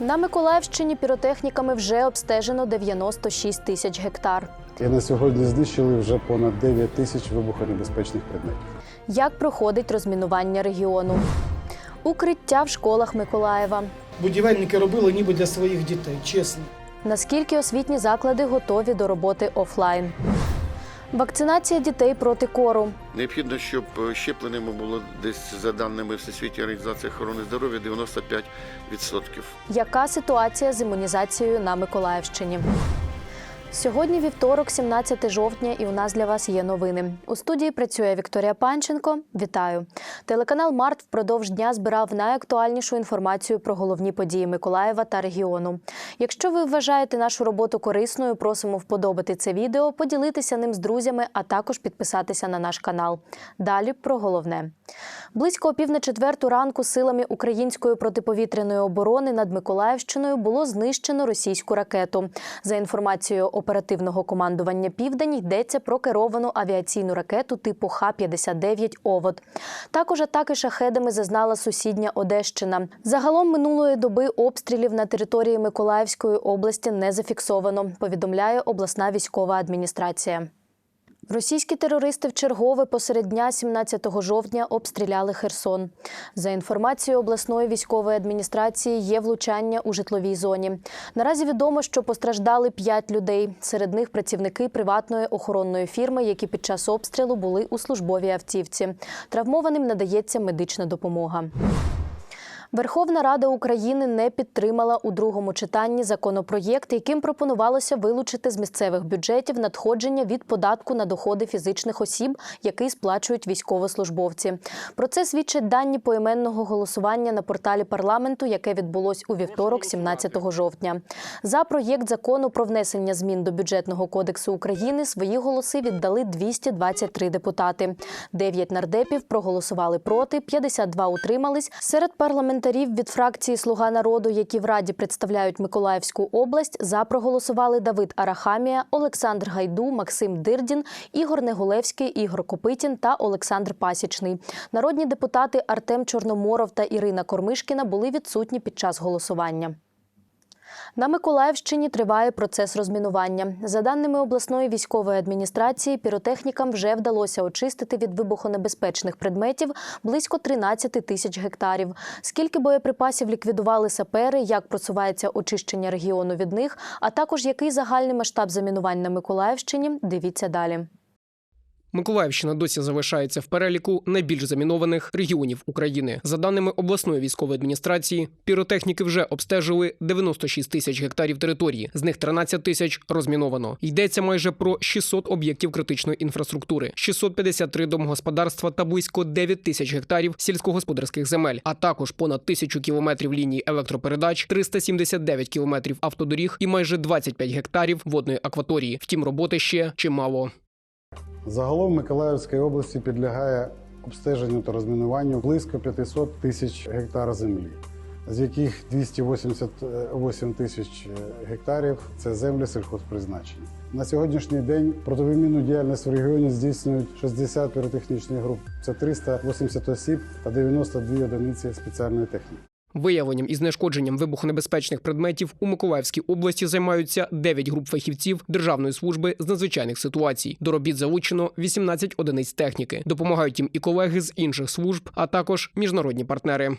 На Миколаївщині піротехніками вже обстежено 96 тисяч гектар. І на сьогодні знищили вже понад 9 тисяч вибухонебезпечних предметів. Як проходить розмінування регіону? Укриття в школах Миколаєва. Будівельники робили ніби для своїх дітей, чесно. Наскільки освітні заклади готові до роботи офлайн? Вакцинація дітей проти кору. Необхідно, щоб е, щепленими було десь за даними Всесвітньої організації охорони здоров'я 95%. Яка ситуація з імунізацією на Миколаївщині? Сьогодні вівторок, 17 жовтня, і у нас для вас є новини. У студії працює Вікторія Панченко. Вітаю. Телеканал Март впродовж дня збирав найактуальнішу інформацію про головні події Миколаєва та регіону. Якщо ви вважаєте нашу роботу корисною, просимо вподобати це відео, поділитися ним з друзями, а також підписатися на наш канал. Далі про головне. Близько пів на четверту ранку силами української протиповітряної оборони над Миколаївщиною було знищено російську ракету. За інформацією оперативного командування Південь йдеться про керовану авіаційну ракету типу Х-59 Овод. Також атаки шахедами зазнала сусідня Одещина. Загалом минулої доби обстрілів на території Миколаївської області не зафіксовано. Повідомляє обласна військова адміністрація. Російські терористи вчергове посеред дня 17 жовтня обстріляли Херсон. За інформацією обласної військової адміністрації, є влучання у житловій зоні. Наразі відомо, що постраждали п'ять людей. Серед них працівники приватної охоронної фірми, які під час обстрілу були у службовій автівці. Травмованим надається медична допомога. Верховна Рада України не підтримала у другому читанні законопроєкт, яким пропонувалося вилучити з місцевих бюджетів надходження від податку на доходи фізичних осіб, який сплачують військовослужбовці. Про це свідчать дані поіменного голосування на порталі парламенту, яке відбулось у вівторок, 17 жовтня. За проєкт закону про внесення змін до бюджетного кодексу України свої голоси віддали 223 депутати. Дев'ять нардепів проголосували проти, 52 утримались. Серед парламентарів від фракції Слуга народу, які в раді представляють Миколаївську область, за проголосували Давид Арахамія, Олександр Гайду, Максим Дирдін, Ігор Негулевський, Ігор Копитін та Олександр Пасічний. Народні депутати Артем Чорноморов та Ірина Кормишкіна були відсутні під час голосування. На Миколаївщині триває процес розмінування. За даними обласної військової адміністрації, піротехнікам вже вдалося очистити від вибухонебезпечних предметів близько 13 тисяч гектарів. Скільки боєприпасів ліквідували сапери, як просувається очищення регіону від них, а також який загальний масштаб замінувань на Миколаївщині, дивіться далі. Миколаївщина досі залишається в переліку найбільш замінованих регіонів України. За даними обласної військової адміністрації, піротехніки вже обстежили 96 тисяч гектарів території, з них 13 тисяч розміновано. Йдеться майже про 600 об'єктів критичної інфраструктури, 653 домогосподарства та близько 9 тисяч гектарів сільськогосподарських земель, а також понад тисячу кілометрів ліній електропередач, 379 кілометрів автодоріг і майже 25 гектарів водної акваторії. Втім, роботи ще чимало. Загалом Миколаївської області підлягає обстеженню та розмінуванню близько 500 тисяч гектар землі, з яких 288 тисяч гектарів це землі сільхозпризначення. На сьогоднішній день противомінну діяльність в регіоні здійснюють 60 піротехнічних груп, це 380 осіб та 92 одиниці спеціальної техніки. Виявленням і знешкодженням вибухонебезпечних предметів у Миколаївській області займаються 9 груп фахівців Державної служби з надзвичайних ситуацій. До робіт залучено 18 одиниць техніки. Допомагають їм і колеги з інших служб, а також міжнародні партнери.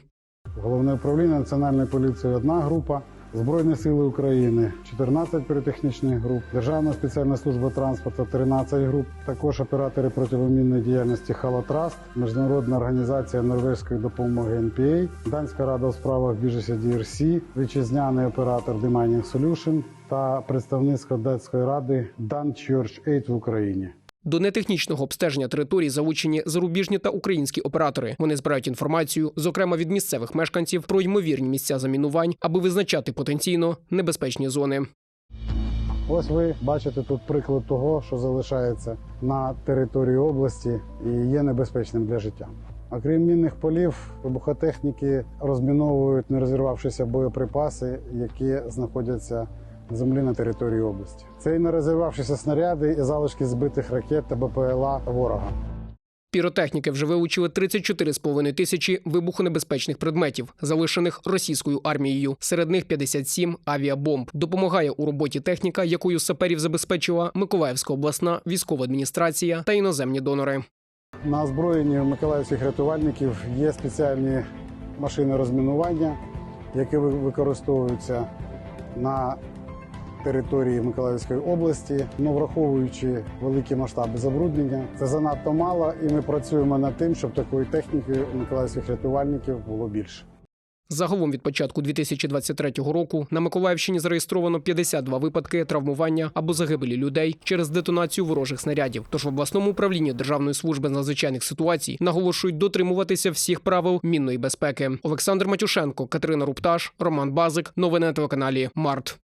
Головне управління Національної поліції одна група, Збройні сили України 14 піротехнічних груп, Державна спеціальна служба транспорту 13 груп, також оператори противомінної діяльності Халатраст, Міжнародна організація норвезької допомоги НПА, Данська рада у справах біженців DRC, вітчизняний оператор Demanding Solution та представництво датської ради Dan Church Aid в Україні. До нетехнічного обстеження території залучені зарубіжні та українські оператори. Вони збирають інформацію, зокрема від місцевих мешканців, про ймовірні місця замінувань, аби визначати потенційно небезпечні зони. Ось ви бачите тут приклад того, що залишається на території області і є небезпечним для життя. Окрім мінних полів, вибухотехніки розміновують не розірвавшися боєприпаси, які знаходяться землі на території області. Це і не розірвавшися снаряди і залишки збитих ракет та БПЛА ворога. Піротехніки вже вилучили 34,5 тисячі вибухонебезпечних предметів, залишених російською армією. Серед них 57 авіабомб. Допомагає у роботі техніка, якою саперів забезпечила Миколаївська обласна військова адміністрація та іноземні донори. На озброєнні миколаївських рятувальників є спеціальні машини розмінування, які використовуються на території Миколаївської області. Ну, враховуючи великі масштаби забруднення, це занадто мало, і ми працюємо над тим, щоб такої техніки у миколаївських рятувальників було більше. Загалом від початку 2023 року на Миколаївщині зареєстровано 52 випадки травмування або загибелі людей через детонацію ворожих снарядів. Тож в обласному управлінні Державної служби з надзвичайних ситуацій наголошують дотримуватися всіх правил мінної безпеки. Олександр Матюшенко, Катерина Рупташ, Роман Базик. Новини на телеканалі Март.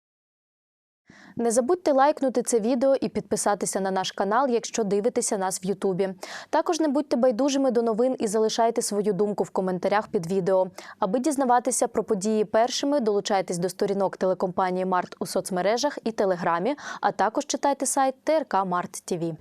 Не забудьте лайкнути це відео і підписатися на наш канал, якщо дивитеся нас в Ютубі. Також не будьте байдужими до новин і залишайте свою думку в коментарях під відео. Аби дізнаватися про події першими, долучайтесь до сторінок телекомпанії Март у соцмережах і Телеграмі, а також читайте сайт ТРК Март ТІВІ.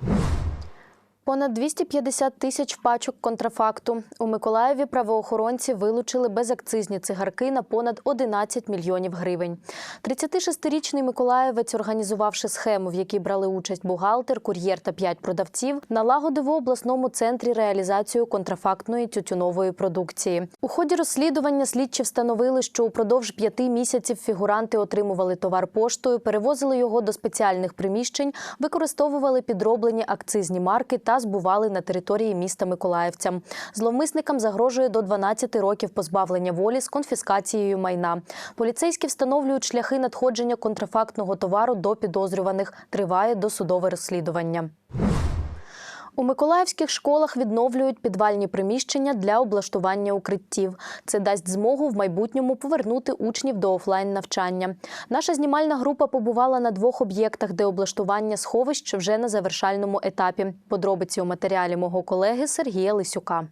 Понад 250 тисяч пачок контрафакту. У Миколаєві правоохоронці вилучили безакцизні цигарки на понад 11 мільйонів гривень. 36-річний миколаєвець, організувавши схему, в якій брали участь бухгалтер, кур'єр та 5 продавців, налагодив у обласному центрі реалізацію контрафактної тютюнової продукції. У ході розслідування слідчі встановили, що упродовж п'яти місяців фігуранти отримували товар поштою, перевозили його до спеціальних приміщень, використовували підроблені акцизні марки та збували на території міста Миколаївцям. Зловмисникам загрожує до 12 років позбавлення волі з конфіскацією майна. Поліцейські встановлюють шляхи надходження контрафактного товару до підозрюваних. Триває досудове розслідування. У миколаївських школах відновлюють підвальні приміщення для облаштування укриттів. Це дасть змогу в майбутньому повернути учнів до офлайн навчання. Наша знімальна група побувала на двох об'єктах, де облаштування сховищ вже на завершальному етапі. Подробиці у матеріалі мого колеги Сергія Лисюка.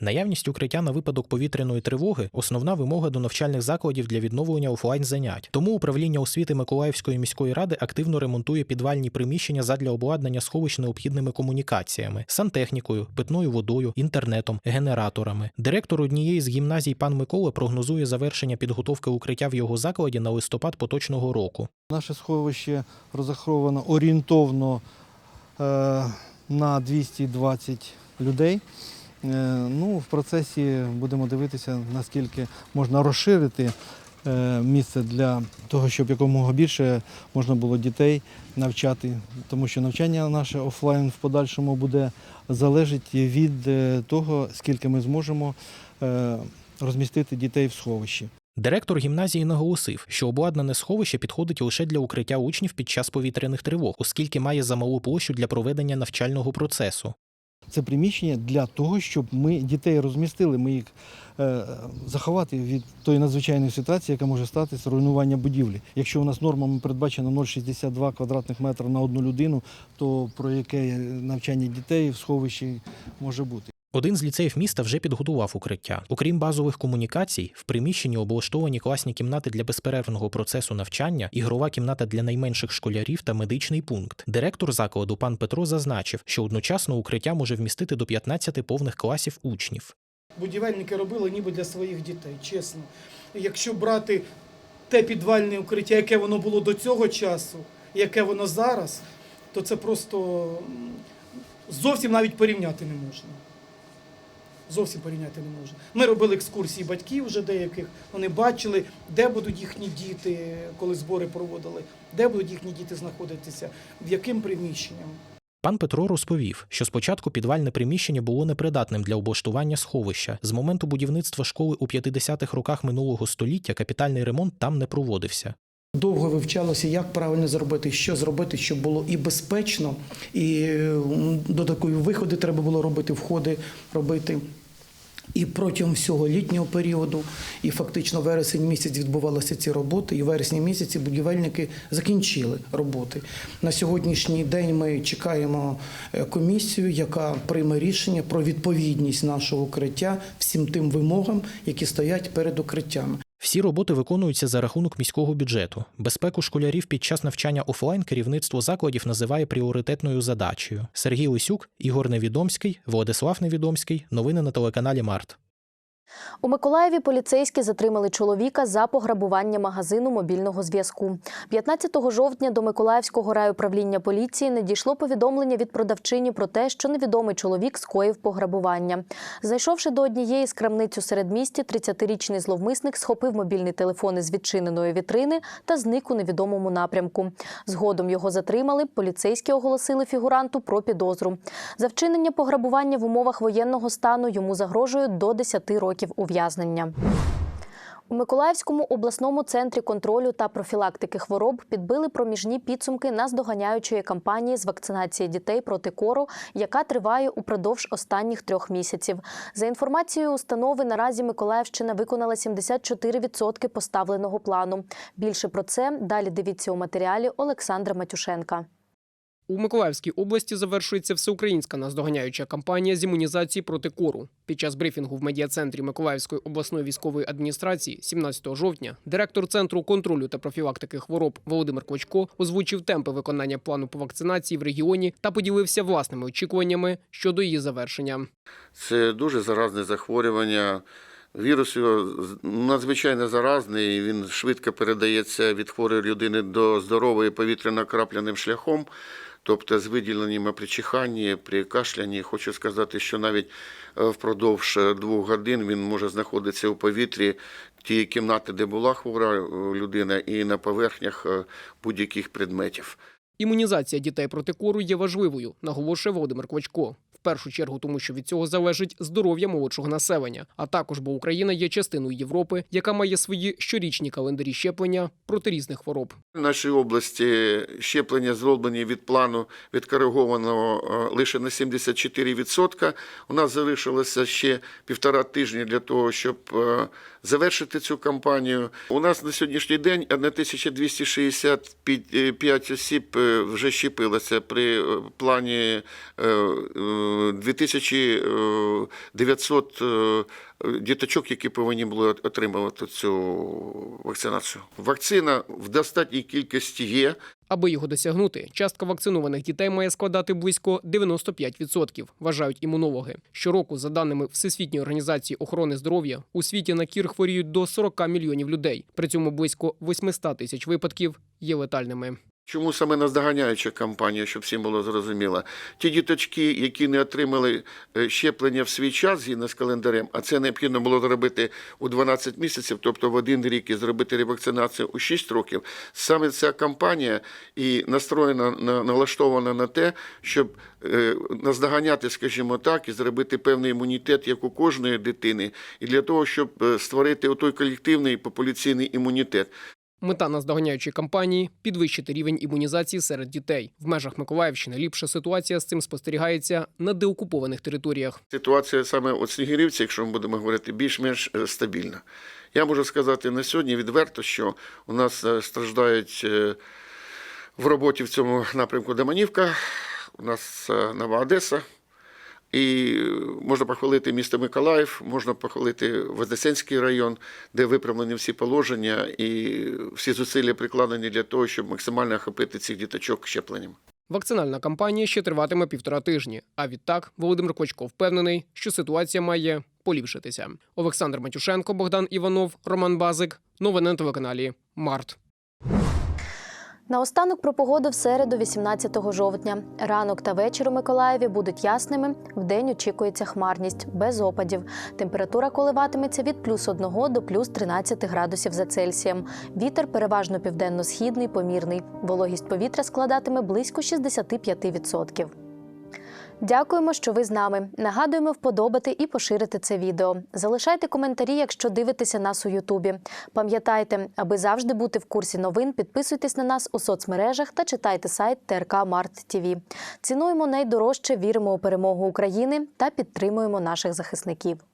Наявність укриття на випадок повітряної тривоги основна вимога до навчальних закладів для відновлення офлайн занять. Тому управління освіти Миколаївської міської ради активно ремонтує підвальні приміщення задля обладнання сховищ необхідними комунікаціями, сантехнікою, питною водою, інтернетом, генераторами. Директор однієї з гімназій пан Микола прогнозує завершення підготовки укриття в його закладі на листопад поточного року. Наше сховище розраховано орієнтовно е, на 220 людей. Е, ну, в процесі будемо дивитися, наскільки можна розширити е, місце для того, щоб якомога більше можна було дітей навчати. Тому що навчання наше офлайн в подальшому буде залежати від е, того, скільки ми зможемо розмістити дітей в сховищі. Директор гімназії наголосив, що обладнане сховище підходить лише для укриття учнів під час повітряних тривог, оскільки має замалу площу для проведення навчального процесу. Це приміщення для того, щоб ми дітей розмістили, ми їх е, заховати від тої надзвичайної ситуації, яка може статися руйнування будівлі. Якщо у нас нормами передбачено 0,62 квадратних метра на одну людину, то про яке навчання дітей в сховищі може бути? Один з ліцеїв міста вже підготував укриття. Окрім базових комунікацій, в приміщенні облаштовані класні кімнати для безперервного процесу навчання, ігрова кімната для найменших школярів та медичний пункт. Директор закладу пан Петро зазначив, що одночасно укриття може вмістити до 15 повних класів учнів. Будівельники робили ніби для своїх дітей, чесно. Якщо брати те підвальне укриття, яке воно було до цього часу, яке воно зараз, то це просто зовсім навіть порівняти не можна. Зовсім порівняти не можна. Ми робили екскурсії батьків вже деяких, вони бачили, де будуть їхні діти, коли збори проводили, де будуть їхні діти знаходитися, в яким приміщенням. Пан Петро розповів, що спочатку підвальне приміщення було непридатним для облаштування сховища. З моменту будівництва школи у 50-х роках минулого століття капітальний ремонт там не проводився. Довго вивчалося, як правильно зробити, що зробити, щоб було і безпечно, і м, додаткові виходи треба було робити, входи робити. І протягом всього літнього періоду, і фактично вересень місяць відбувалися ці роботи, і в вересні місяці будівельники закінчили роботи. На сьогоднішній день ми чекаємо е, комісію, яка прийме рішення про відповідність нашого укриття всім тим вимогам, які стоять перед укриттями. Всі роботи виконуються за рахунок міського бюджету. Безпеку школярів під час навчання офлайн керівництво закладів називає пріоритетною задачею. Сергій Лисюк, Ігор Невідомський, Владислав Невідомський. Новини на телеканалі Март. У Миколаєві поліцейські затримали чоловіка за пограбування магазину мобільного зв'язку. 15 жовтня до Миколаївського райуправління поліції надійшло повідомлення від продавчині про те, що невідомий чоловік скоїв пограбування. Зайшовши до однієї з крамниць у середмісті, 30-річний зловмисник схопив мобільний телефон із відчиненої вітрини та зник у невідомому напрямку. Згодом його затримали. Поліцейські оголосили фігуранту про підозру. За вчинення пограбування в умовах воєнного стану йому загрожує до 10 років ув'язнення. У Миколаївському обласному центрі контролю та профілактики хвороб підбили проміжні підсумки наздоганяючої кампанії з вакцинації дітей проти кору, яка триває упродовж останніх трьох місяців. За інформацією установи, наразі Миколаївщина виконала 74% поставленого плану. Більше про це далі дивіться у матеріалі Олександра Матюшенка. У Миколаївській області завершується всеукраїнська наздоганяюча кампанія з імунізації проти кору. Під час брифінгу в медіа-центрі Миколаївської обласної військової адміністрації 17 жовтня директор центру контролю та профілактики хвороб Володимир Клочко озвучив темпи виконання плану по вакцинації в регіоні та поділився власними очікуваннями щодо її завершення. Це дуже заразне захворювання. Вірус його надзвичайно заразний, він швидко передається від хворої людини до здорової повітряно-крапляним шляхом, тобто з виділенням при чиханні, при кашлянні. Хочу сказати, що навіть е, впродовж е, двох годин він може знаходитися у повітрі тієї кімнати, де була хвора е, людина, і на поверхнях будь-яких предметів. Імунізація дітей проти кору є важливою, наголошує Володимир Клочко. Першу чергу, тому що від цього залежить здоров'я молодшого населення, а також бо Україна є частиною Європи, яка має свої щорічні календарі щеплення проти різних хвороб. В нашій області щеплення зроблені від плану відкоригованого е, лише на 74%. У нас залишилося ще півтора тижні для того, щоб е, завершити цю кампанію. У нас на сьогоднішній день 1265 осіб е, вже щепилося при плані 2900 е, діточок, які повинні були отримувати цю вакцинацію. Вакцина в достатній кількості є. Аби його досягнути, частка вакцинованих дітей має складати близько 95%, вважають імунологи. Щороку, за даними Всесвітньої організації охорони здоров'я, у світі на кір хворіють до 40 мільйонів людей. При цьому близько 800 тисяч випадків є летальними. Чому саме наздоганяюча кампанія, щоб всім було зрозуміло? Ті діточки, які не отримали е, щеплення в свій час згідно з календарем, а це необхідно було зробити у 12 місяців, тобто в один рік і зробити ревакцинацію у 6 років. Саме ця кампанія і настроєна на налаштована на те, щоб е, наздоганяти, скажімо так, і зробити певний імунітет, як у кожної дитини, і для того, щоб е, створити той колективний популяційний імунітет. Мета наздоганяючої кампанії підвищити рівень імунізації серед дітей. В межах Миколаївщини ліпша ситуація з цим спостерігається на деокупованих територіях. Ситуація саме от Снігирівці, якщо ми будемо говорити, більш-менш е, стабільна. Я можу сказати на сьогодні відверто, що у нас е, страждають е, в роботі в цьому напрямку Деманівка, у нас Нова Одеса. І можна похвалити місто Миколаїв, можна похвалити Вознесенський район, де виправлені всі положення і всі зусилля прикладені для того, щоб максимально охопити цих діточок щепленням. Вакцинальна кампанія ще триватиме півтора тижні. А відтак Володимир Клочко впевнений, що ситуація має поліпшитися. Олександр Матюшенко, Богдан Іванов, Роман Базик. Новини на телеканалі Март. Наостанок про погоду в середу, 18 жовтня. Ранок та вечір у Миколаєві будуть ясними. Вдень очікується хмарність, без опадів. Температура коливатиметься від плюс 1 до плюс 13 градусів за Цельсієм. Вітер переважно південно-східний, помірний. Вологість повітря складатиме близько 65%. Дякуємо, що ви з нами. Нагадуємо вподобати і поширити це відео. Залишайте коментарі, якщо дивитеся нас у Ютубі. Пам'ятайте, аби завжди бути в курсі новин, підписуйтесь на нас у соцмережах та читайте сайт ТРК Март ТВ. Цінуємо найдорожче, віримо у перемогу України та підтримуємо наших захисників.